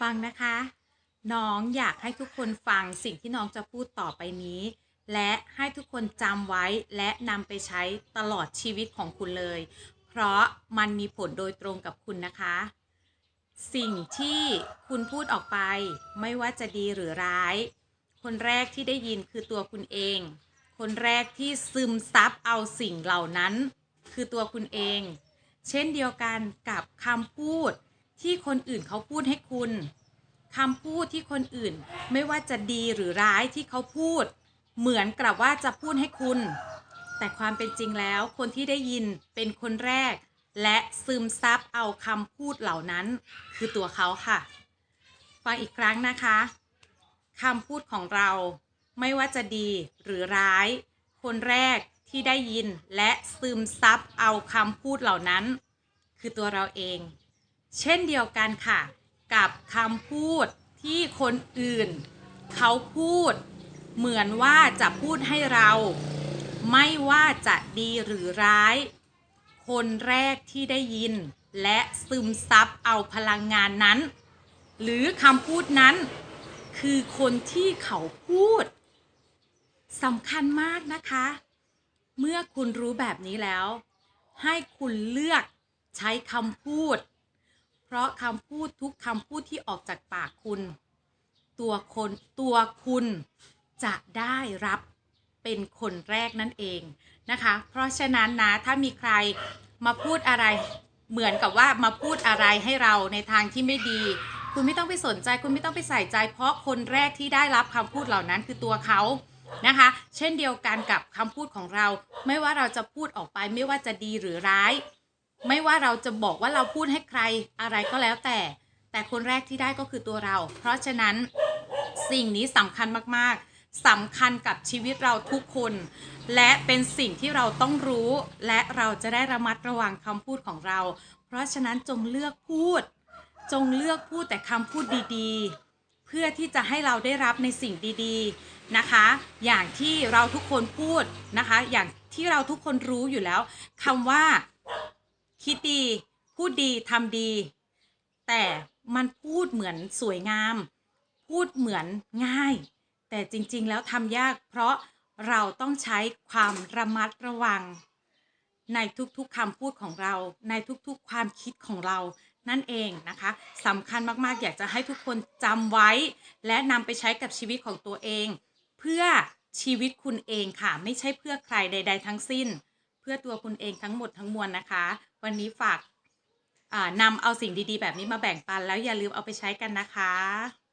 ฟังนะคะ น้องอยากให้ทุกคนฟังสิ่งที่น้องจะพูดต่อไปนี้ และให้ทุกคนจำไว้และนำไปใช้ตลอดชีวิตของคุณเลย เพราะมันมีผลโดยตรงกับคุณนะคะ สิ่งที่คุณพูดออกไป ไม่ว่าจะดีหรือร้าย คนแรกที่ได้ยินคือตัวคุณเอง คนแรกที่ซึมซับเอาสิ่งเหล่านั้น คือตัวคุณเอง เช่นเดียวกันกับคำพูด ที่คนอื่นเขาพูดให้คุณคำพูดที่คนอื่นไม่ว่าจะดีหรือร้ายที่เขาพูด เหมือนกับว่าจะพูดให้คุณ แต่ความเป็นจริงแล้วคนที่ได้ยินเป็นคนแรก และซึมซับเอาคำพูดเหล่านั้น คือตัวเขาค่ะ ฟังอีกครั้งนะคะคำพูดของเราไม่ว่าจะดีหรือร้าย คนแรกที่ได้ยินและซึมซับเอาคำพูดเหล่านั้น คือตัวเราเอง เช่นเดียวกันค่ะ กับคำพูดที่คนอื่น เขาพูด เหมือนว่าจะพูดให้เรา ไม่ว่าจะดีหรือร้าย คนแรกที่ได้ยิน และซึมซับเอาพลังงานนั้น หรือคำพูดนั้น คือคนที่เขาพูดสำคัญมากนะคะ เมื่อคุณรู้แบบนี้แล้ว ให้คุณเลือกใช้คำพูด เพราะคำพูดทุกคำพูดที่ออกจากปากคุณ ตัวคนตัวคุณจะได้รับเป็นคนแรกนั่นเองนะคะ เพราะฉะนั้นนะถ้ามีใครมาพูดอะไรเหมือนกับว่ามาพูดอะไรให้เราในทางที่ไม่ดี คุณไม่ต้องไปสนใจ คุณไม่ต้องไปใส่ใจ เพราะคนแรกที่ได้รับคำพูดเหล่านั้นคือตัวเขานะคะ เช่นเดียวกันกับคำพูดของเรา ไม่ว่าเราจะพูดออกไปไม่ว่าจะดีหรือร้าย ไม่ว่าเราจะบอกว่าเราพูดให้ใครอะไรก็แล้วแต่ แต่คนแรกที่ได้ก็คือตัวเรา เพราะฉะนั้นสิ่งนี้สำคัญมากๆสำคัญกับชีวิตเราทุกคน และเป็นสิ่งที่เราต้องรู้ และเราจะได้ระมัดระวังคำพูดของเรา เพราะฉะนั้นจงเลือกพูด จงเลือกพูดแต่คำพูดดีๆ เพื่อที่จะให้เราได้รับในสิ่งดีๆนะคะ อย่างที่เราทุกคนพูดนะคะ อย่างที่เราทุกคนรู้อยู่แล้วคำว่า คิดดีพูดดีทำดี แต่มันพูดเหมือนสวยงาม พูดเหมือนง่าย แต่จริงๆแล้วทำยาก เพราะเราต้องใช้ความระมัดระวัง ในทุกๆคำพูดของเรา ในทุกๆความคิดของเรานั่นเองนะคะสำคัญมากๆ อยากจะให้ทุกคนจำไว้ และนำไปใช้กับชีวิตของตัวเอง เพื่อชีวิตคุณเองค่ะ ไม่ใช่เพื่อใครใด ๆ ทั้งสิ้น เพื่อตัวคุณเองทั้งหมดทั้งมวลนะคะ วันนี้ฝากนำเอาสิ่งดีๆ แบบนี้มาแบ่งปัน แล้วอย่าลืมเอาไปใช้กันนะคะ